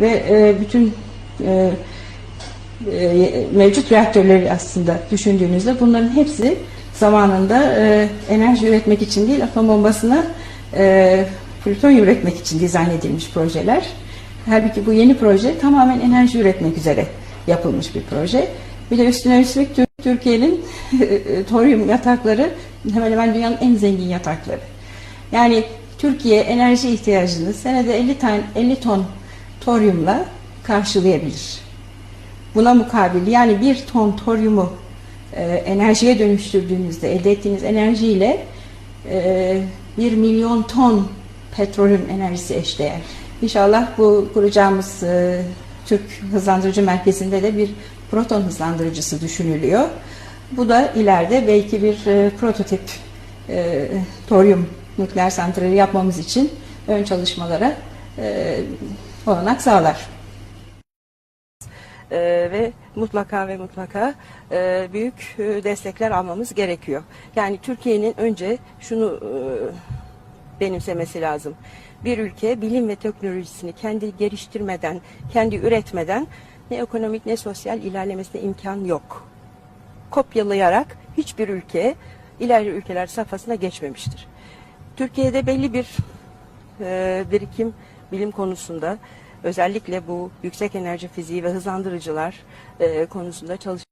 ve e, bütün e, e, mevcut reaktörleri aslında düşündüğünüzde bunların hepsi zamanında e, enerji üretmek için değil atom bombasına e, plütonyum üretmek için dizayn edilmiş projeler. Halbuki bu yeni proje tamamen enerji üretmek üzere yapılmış bir proje. Bir de üstüne üstlük Tür- Türkiye'nin toryum yatakları hemen hemen dünyanın en zengin yatakları. Yani Türkiye enerji ihtiyacını senede 50 tane 50 ton toryumla karşılayabilir. Buna mukabil yani bir ton toryumu e, enerjiye dönüştürdüğünüzde elde ettiğiniz enerjiyle e, 1 milyon ton petrolün enerjisi eşdeğer. İnşallah bu kuracağımız e, Türk Hızlandırıcı Merkezi'nde de bir proton hızlandırıcısı düşünülüyor. Bu da ileride belki bir e, prototip e, toryum nükleer santrali yapmamız için ön çalışmalara e, olanak sağlar. Ee, ve mutlaka ve mutlaka e, büyük e, destekler almamız gerekiyor. Yani Türkiye'nin önce şunu e, benimsemesi lazım. Bir ülke bilim ve teknolojisini kendi geliştirmeden, kendi üretmeden ne ekonomik ne sosyal ilerlemesine imkan yok. Kopyalayarak hiçbir ülke ilerli ülkeler safhasına geçmemiştir. Türkiye'de belli bir e, birikim bilim konusunda özellikle bu yüksek enerji fiziği ve hızlandırıcılar e, konusunda çalış